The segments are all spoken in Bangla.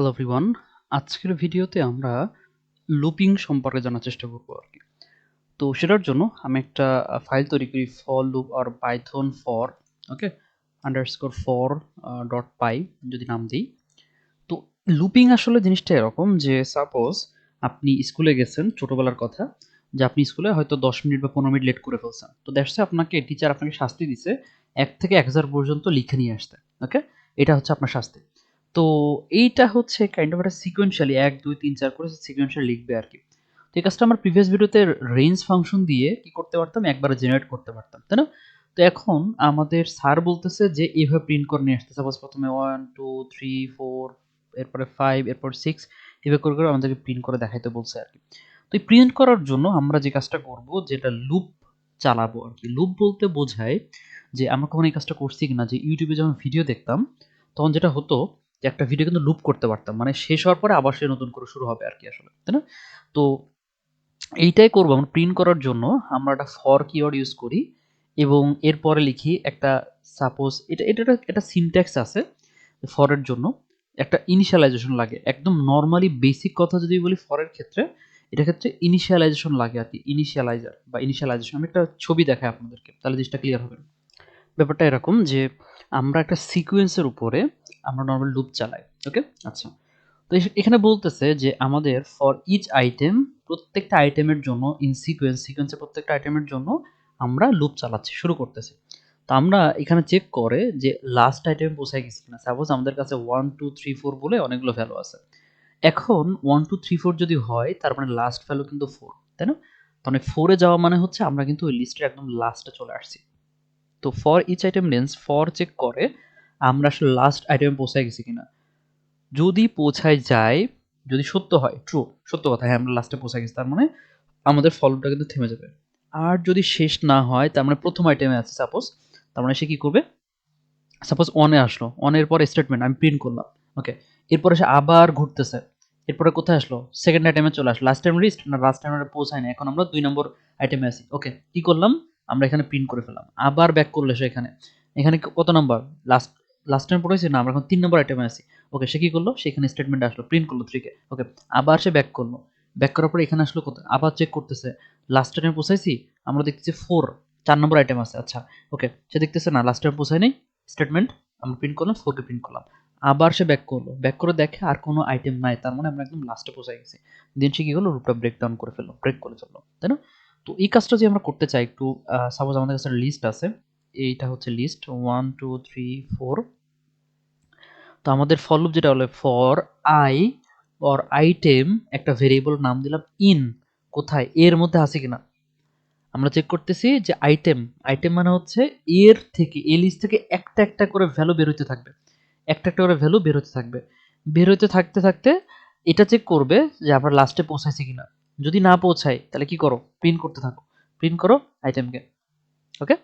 হ্যালো এভরিওয়ান আজকের ভিডিওতে আমরা লুপিং সম্পর্কে জানার চেষ্টা করব আর কি। তো সেটার জন্য আমি একটা ফাইল তৈরি করি for loop R Python for okay underscore for dot py যদি নাম দিই। তো লুপিং আসলে জিনিসটা এরকম যে সাপোজ আপনি স্কুলে গেছেন ছোটোবেলার কথা, যে আপনি স্কুলে হয়তো দশ মিনিট বা পনেরো মিনিট লেট করে ফেলছেন। তো দ্যাটসে আপনাকে টিচার আপনাকে শাস্তি দিছে, এক থেকে এক হাজার পর্যন্ত লিখে নিয়ে আসতে ওকে এটা হচ্ছে আপনার শাস্তি। তো এইটা হচ্ছে কাইন্ড অফ একটা সিকোয়েন্সিয়ালি এক, দুই, তিন, চার করে সিকোয়েন্সিয়াল লিখবে আর কি। তো এই কাজটা আমার প্রিভিয়াস ভিডিওতে রেঞ্জ ফাংশন দিয়ে কি করতে পারতাম? একবারে জেনারেট করতে পারতাম, তাই না? তো এখন আমাদের স্যার বলতেছে যে এইভাবে প্রিন্ট করে নিয়ে আসতে। সাপোজ প্রথমে ওয়ান টু থ্রি ফোর এরপরে ফাইভ এরপর সিক্স এভাবে করে করে আমাদেরকে প্রিন্ট করে দেখাইতে বলছে আর কি। তো এই প্রিন্ট করার জন্য আমরা যে কাজটা করব, যেটা লুপ চালাবো আর কি। লুপ বলতে বোঝায় যে আমরা কখন এই কাজটা করছি কিনা। যে ইউটিউবে যখন ভিডিও দেখতাম, তখন যেটা হতো যে একটা ভিডিও কিন্তু লুপ করতে পারতাম। মানে শেষ হওয়ার পরে আবার সে নতুন করে শুরু হবে আর কি আসলে, তাই না? তো এইটাই করব আমরা প্রিন্ট করার জন্য। আমরা একটা ফর কিওয়ার্ড ইউজ করি এবং এরপরে লিখি একটা সাপোজ এটা এটা একটা সিনট্যাক্স আছে ফরের জন্য। একটা ইনিশিয়ালাইজেশন লাগে। একদম নর্মালি বেসিক কথা যদি বলি ফরের ক্ষেত্রে এটা ক্ষেত্রে ইনিশিয়ালাইজেশন লাগে আর কি ইনিশিয়ালাইজার বা ইনিশিয়ালাইজেশন আমি একটা ছবি দেখাই আপনাদেরকে, তাহলে জিনিসটা ক্লিয়ার হবে। ব্যাপারটা এরকম যে আমরা একটা সিকুয়েন্সের উপরে আমরা নর্মাল লুপ চালাই ওকে আচ্ছা। তো এখানে বলতেছে যে আমাদের ফর ইচ আইটেম প্রত্যেকটা আইটেমের জন্য ইন সিকোয়েন্স সিকোয়েন্সের প্রত্যেকটা আইটেমের জন্য আমরা লুপ চালাচ্ছি শুরু করতেছি। তো আমরা এখানে চেক করে যে লাস্ট আইটেমে পৌঁছায় গেছি কিনা। সাপোজ আমাদের কাছে ওয়ান টু থ্রি ফোর বলে অনেকগুলো ভ্যালু আছে। এখন ওয়ান টু থ্রি ফোর যদি হয় তার মানে লাস্ট ভ্যালু কিন্তু ফোর তাই না? তাহলে ফোরে যাওয়া মানে হচ্ছে আমরা কিন্তু ওই লিস্টের একদম লাস্টে চলে আসছি। তো for each item lens for check করে আমরা আসলে লাস্ট আইটেমে পৌঁছায় গেছি কিনা। যদি পৌঁছায় যায়, যদি সত্য হয় ট্রু সত্য কথা হ্যাঁ আমরা লাস্টে পৌঁছায় গেছি, তার মানে আমাদের ফলোটা কিন্তু থেমে যাবে। আর যদি শেষ না হয়, তার মানে প্রথম আইটেমে আছে সাপোজ তার মানে সে কী করবে? সাপোজ অনে আসলো অনের পর স্টেটমেন্ট আমি প্রিন্ট করলাম ওকে এরপরে সে আবার ঘুরতেছে, এরপরে কোথায় আসলো? সেকেন্ড আইটেমে চলে আসলো লাস্ট টাইম লিস্ট না লাস্ট টাইম পৌঁছায় না এখন আমরা দুই নম্বর আইটেমে আছি ওকে কি করলাম? আমরা এখানে প্রিন্ট করে ফেলাম আবার ব্যাক করলে সে এখানে। এখানে কত নাম্বার লাস্ট লাস্ট টাইম পড়েছি না, আমরা এখন তিন নম্বর আইটেমে আছি। ওকে সে কী করল? সেখানে স্টেটমেন্ট আসলো প্রিন্ট করল থ্রিকে ওকে আবার সে ব্যাক করল। ব্যাক করার পরে এখানে আসলো কত আবার চেক করতেছে। লাস্ট টাইমে পৌঁছাইছি, আমরা দেখতেছি ফোর চার নম্বর আইটেম আছে। আচ্ছা ওকে সে দেখতেছে না লাস্ট টাইম পৌঁছায় নেই স্টেটমেন্ট আমরা প্রিন্ট করলাম ফোরকে প্রিন্ট করলাম। আবার সে ব্যাক করল। ব্যাক করে দেখে আর কোনো আইটেম নাই, তার মানে আমরা একদম লাস্টে পৌঁছে গেছি। দিন সে কী হলো রুটটা ব্রেক ডাউন করে ফেলল ব্রেক করে চলল, তাই না? তো এই কাজটা যদি আমরা করতে চাই, একটু সাপোজ আমাদের কাছে লিস্ট আছে এইটা হচ্ছে list one two three four তো আমাদের ফর লুপ যেটা হলো ফর আই অর আইটেম একটা ভেরিয়েবল নাম দিলাম ইন কোথায়, এর মধ্যে আছে কিনা? আমরা চেক করতেছি যে আইটেম আইটেম মানে হচ্ছে এর থেকে এ লিস্ট থেকে একটা একটা করে ভ্যালু বের হতে থাকবে। একটা একটা করে ভ্যালু বেরোতে থাকবে। বের হতে থাকতে থাকতে এটা চেক করবে যে আমরা লাস্টে পৌঁছাইছি কিনা। যদি না পৌঁছায়, তাহলে কি করো? প্রিন্ট করতে থাকো। প্রিন্ট করো আইটেমকে ওকে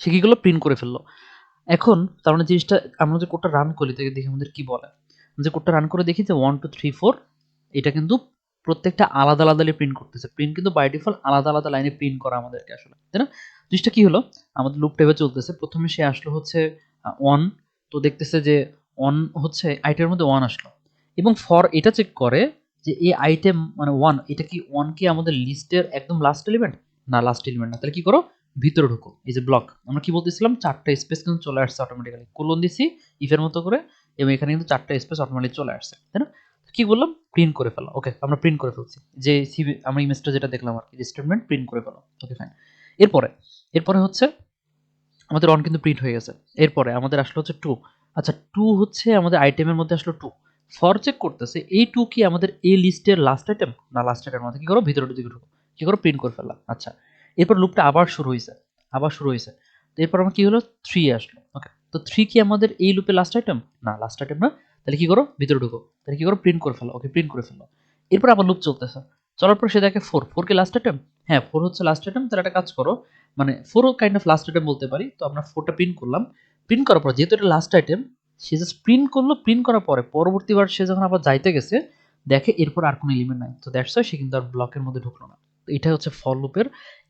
সে কীগুলো প্রিন্ট করে ফেলল? এখন তার মানে জিনিসটা, আমরা যে কোডটা রান করি, তাকে দেখি আমাদের কি বলে? যে কোডটা রান করে দেখি যে ওয়ান টু থ্রি ফোর এটা কিন্তু প্রত্যেকটা আলাদা আলাদা প্রিন্ট করতেছে। প্রিন্ট কিন্তু বাই ডিফল্ট আলাদা আলাদা লাইনে প্রিন্ট করা আমাদেরকে আসলে, তাই না? জিনিসটা কি হলো? আমাদের লুপ টেবে চলতেছে। প্রথমে সে আসলো হচ্ছে ওয়ান তো দেখতেছে যে ওয়ান হচ্ছে আইটের মধ্যে ওয়ান আসলো। এবং ফর এটা চেক করে যে এই আইটেম মানে ওয়ান এটা কি ওয়ান কি আমাদের লিস্টের একদম লাস্ট এলিমেন্ট না লাস্ট এলিমেন্ট না। তাহলে কি করো? ভিতরে ঢুকো। এই যে ব্লক আমরা কি বলতেছিলাম? চারটা স্পেস কিন্তু চলে আসছে অটোমেটিক্যালি কোলন দিছি ইফের মতো করে, এবং এখানে কিন্তু চারটা স্পেস অটোমেটিক চলে আসছে, তাই না? কি বললাম? প্রিন্ট করে ফেলো। ওকে আমরা প্রিন্ট করে ফেলছি। যে সিবি আমরা ইমেজটা যেটা দেখলাম আর কি স্টেটমেন্ট প্রিন্ট করে ফেলো। ওকে ফাইন এরপরে এরপরে হচ্ছে, আমাদের অন কিন্তু প্রিন্ট হয়ে গেছে। এরপরে আমাদের আসলো হচ্ছে টু আচ্ছা টু হচ্ছে আমাদের আইটেমের মধ্যে আসলো টু ফর চেক করতেছে, এই টু কি আমাদের এই লিস্টের লাস্ট আইটেম না লাস্ট আইটেম মধ্যে কি করো? ভিতরে দিকে ঢুকো। কি করো? প্রিন্ট করে ফেললাম। আচ্ছা এরপর লুপটা আবার শুরু হয়েছে আবার শুরু হয়েছে তো এরপর আমার কি হলো? থ্রি আসলো ওকে তো থ্রি কি আমাদের এই লুপে লাস্ট আইটেম না লাস্ট আইটেম না। তাহলে কি করো? ভিতরে ঢুকো। তাহলে কি করো? প্রিন্ট করে ফেলো ওকে প্রিন্ট করে ফেলো। এরপর আবার লুপ চলতেছে। চলার পর সে দেখে ফোর ফোর কি লাস্ট আইটেম হ্যাঁ ফোর হচ্ছে লাস্ট আইটেম তাহলে একটা কাজ করো। মানে ফোরও কাইন্ড অফ লাস্ট আইটেম বলতে পারি। তো আমরা ফোরটা প্রিন্ট করলাম। প্রিন্ট করার পর যেহেতু এটা লাস্ট আইটেম সে জাস্ট প্রিন্ট করল প্রিন্ট করার পরে পরবর্তীবার সে যখন আবার যাইতে গেছে, দেখে এরপর আর কোনো এলিমেন্ট নাই। তো দ্যাটস সে কিন্তু আর ব্লকের মধ্যে ঢুকলো না। এটা হচ্ছে ফর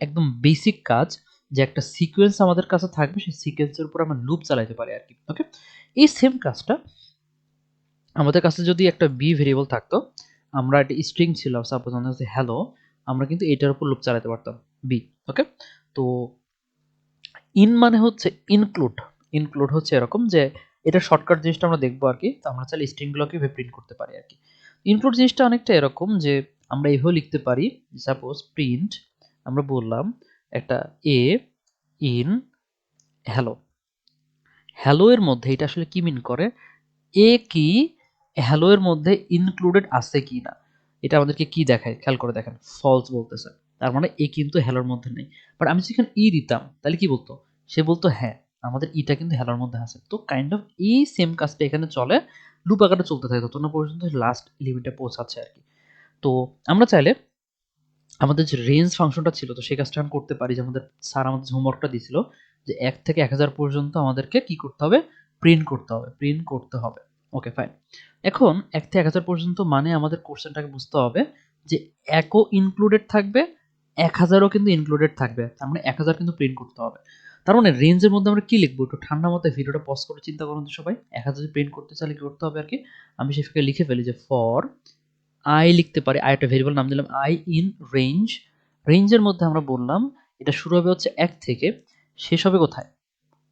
একদম বেসিক কাজ যে একটা সিকোয়েন্স আমাদের কাছে থাকবে, সেই সিকোয়েন্সের উপর আমরা লুপ চালাইতে পারি আর কি ওকে এই সেম কাজটা আমাদের কাছে যদি একটা বি ভেরিয়েবল থাকতো, আমরা একটা স্ট্রিং ছিল সাপোজ আমাদের কাছে হ্যালো আমরা কিন্তু এটার উপর লুপ চালাতে পারতাম বি ওকে তো ইন মানে হচ্ছে ইনক্লুড ইনক্লুড হচ্ছে এরকম যে এটা শর্টকাট জিনিসটা আমরা দেখব আর কি তো আমরা চাইলে স্ট্রিংগুলোকে প্রিন্ট করতে পারি আর কি ইনক্লুড জিনিসটা অনেকটা এরকম যে আমরা এভাবে লিখতে পারি সাপোজ প্রিন্ট আমরা বললাম একটা এ ইন হ্যালো হ্যালো এর মধ্যে এটা আসলে কি মিন করে? এ কি হ্যালো এর মধ্যে ইনক্লুডেড আছে কি না? এটা আমাদেরকে কি দেখায়? খেয়াল করে দেখেন। ফলস বলতেছে। তার মানে এ কিন্তু হ্যালোর মধ্যে নেই। বাট আমি যেখানে ই দিতাম, তাহলে কি বলতো? সে বলতো হ্যাঁ আমাদের ইটা কিন্তু হ্যালোর মধ্যে আছে। তো কাইন্ড অফ এই সেম কাজটা এখানে চলে। লুপ আকারে চলতে থাকে। ততক্ষণ পর্যন্ত লাস্ট লিমিটে পৌঁছাচ্ছে আর কি। তো আমরা চাইলে আমাদের যে রেঞ্জ ফাংশনটা ছিল, তো সেই কাজটা আমি করতে পারি। যে আমাদের স্যার আমাদের হোমওয়ার্কটা দিছিল যে এক থেকে এক হাজার পর্যন্ত আমাদেরকে কি করতে হবে? প্রিন্ট করতে হবে প্রিন্ট করতে হবে। ওকে ফাইন এখন এক থেকে এক হাজার পর্যন্ত মানে আমাদের কোশ্চেনটাকে বুঝতে হবে যে একও ইনক্লুডেড থাকবে, এক হাজারও কিন্তু ইনক্লুডেড থাকবে। তার মানে এক হাজার কিন্তু প্রিন্ট করতে হবে। তার মানে রেঞ্জের মধ্যে আমরা কি লিখব? একটু ঠান্ডা মাথায় ভিডিওটা পজ করে চিন্তা করুন সবাই। এক হাজার প্রিন্ট করতে চাইলে কি করতে হবে আর কি? আমি সেটাকে লিখে ফেলি যে ফর আই লিখতে পারি আই একটা ভেরিয়েবল নাম দিলাম আই ইন রেঞ্জ রেঞ্জের মধ্যে আমরা বললাম, এটা শুরু হবে হচ্ছে এক থেকে, শেষ হবে কোথায়?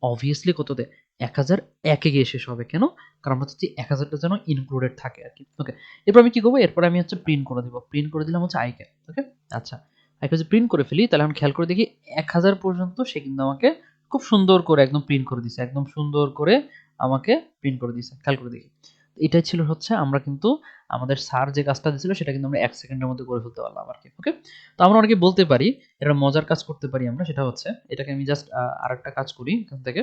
অবভিয়াসলি কততে এক হাজার একে গিয়ে শেষ হবে কেন? কারণ আমরা হচ্ছে এক হাজারটা যেন ইনক্লুডেড থাকে আর কি ওকে এরপর আমি কি করব? এরপর আমি হচ্ছে প্রিন্ট করে দিব। প্রিন্ট করে দিলাম হচ্ছে আইকে ওকে আচ্ছা আইকে যদি প্রিন্ট করে ফেলি, তাহলে আমি খেয়াল করে দেখি, এক হাজার পর্যন্ত সে কিন্তু আমাকে খুব সুন্দর করে একদম প্রিন্ট করে দিছে, একদম সুন্দর করে আমাকে প্রিন্ট করে দিছে। খেয়াল করে দেখি। এটাই ছিল হচ্ছে আমরা কিন্তু আমাদের স্যার যে কাজটা দিয়েছিল সেটা কিন্তু আমরা এক সেকেন্ডের মধ্যে করে ফেলতে পারলাম আর কি ওকে তো আমরা অনেকে বলতে পারি এটা মজার কাজ করতে পারি আমরা, সেটা হচ্ছে এটাকে আমি জাস্ট আরেকটা কাজ করি এখান থেকে।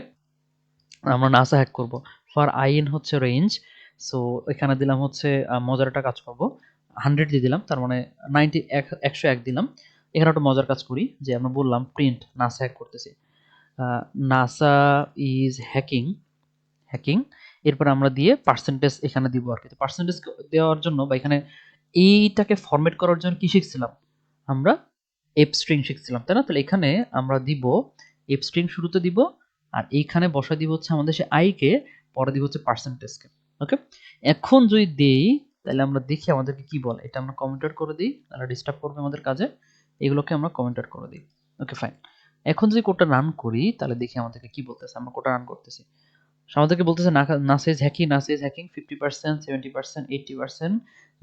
আমরা নাসা হ্যাক করব। ফর আই ইন হচ্ছে রেঞ্জ সো এখানে দিলাম হচ্ছে মজার একটা কাজ করব। হান্ড্রেড দিয়ে দিলাম, তার মানে নাইনটি একশো এক দিলাম। এখানে একটা মজার কাজ করি, যে আমরা বললাম প্রিন্ট নাসা হ্যাক করতেছি। নাসা ইজ হ্যাকিং হ্যাকিং এরপর আমরা দিয়ে পার্সেন্টেজ এখানে দিব আর কি। পার্সেন্টেজ দেওয়ার জন্য বা এখানে এইটাকে ফরম্যাট করার জন্য কি শিখছিলাম? আমরা এফ স্ট্রিং শিখছিলাম, তাই না? তাহলে এখানে আমরা দিব এফ স্ট্রিং শুরুতে দিব আর এইখানে বসা দিব হচ্ছে আমাদের সে আইকে পরে দিব হচ্ছে পার্সেন্টেজকে ওকে এখন যদি দেই, তাহলে আমরা দেখি আমাদেরকে কি বলে। এটা আমরা কমেন্টার করে দিই তাহলে ডিস্টার্ব করবে আমাদের কাজে। এগুলোকে আমরা কমেন্টার করে দিই ওকে ফাইন এখন যদি কোডটা রান করি, তাহলে দেখি আমাদেরকে কি বলতেছে। আমরা কোডটা রান করতেছি। আমাদেরকে বলতেছে NASA is hacking NASA is hacking fifty percent seventy percent eighty percent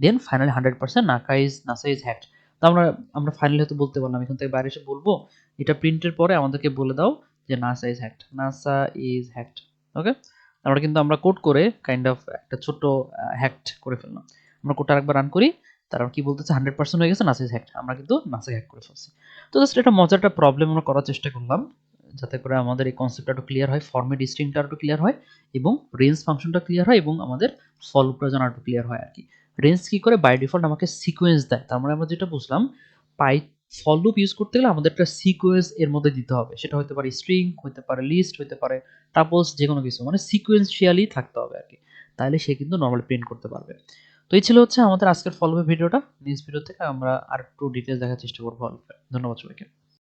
then finally hundred percent NASA is NASA is hacked তো আমরা আমরা ফাইনালি হয়তো বলতে পারলাম, এখান থেকে বাইরে এসে বলব, এটা প্রিন্টের পরে আমাদেরকে বলে দাও যে NASA is hacked NASA is hacked okay আমরা কিন্তু, আমরা কোড করে কাইন্ড অফ একটা ছোট হ্যাকড করে ফেললাম। আমরা কোডটা আরেকবার রান করি, তারা কি বলতেছে হান্ড্রেড পার্সেন্ট হয়ে গেছে নাসা ইজ হ্যাকড আমরা কিন্তু নাসা হ্যাক করে ফেলছি। তো জাস্ট এটা মজার একটা প্রবলেম আমরা করার চেষ্টা করলাম। যাতে করে আমাদের এই কনসেপ্টটা একটু ক্লিয়ার হয় ফর্মেট স্ট্রিংটা একটু ক্লিয়ার হয় এবং রেঞ্জ ফাংশনটা ক্লিয়ার হয় এবং আমাদের ফলটা যেন একটু ক্লিয়ার হয় আর কি। রেঞ্জ কি করে? বাই ডিফল্ট আমাকে সিকোয়েন্স দেয়। তার মানে আমরা যেটা বুঝলাম, পাই ফল লুপ ইউজ করতে গেলে আমাদের একটা সিকোয়েন্স এর মধ্যে দিতে হবে। সেটা হতে পারে স্ট্রিং হতে পারে লিস্ট হতে পারে টাপলস যে কোনো কিছু। মানে সিকোয়েন্সিয়ালি থাকতে হবে আর কি। তাহলে সে কিন্তু নর্মালি প্রিন্ট করতে পারবে। তো এই ছিল হচ্ছে আমাদের আজকের ফলো ভিডিওটা নিউজ ভিডিও থেকে আমরা আর একটু ডিটেলস দেখার চেষ্টা করব। ধন্যবাদ সবাইকে।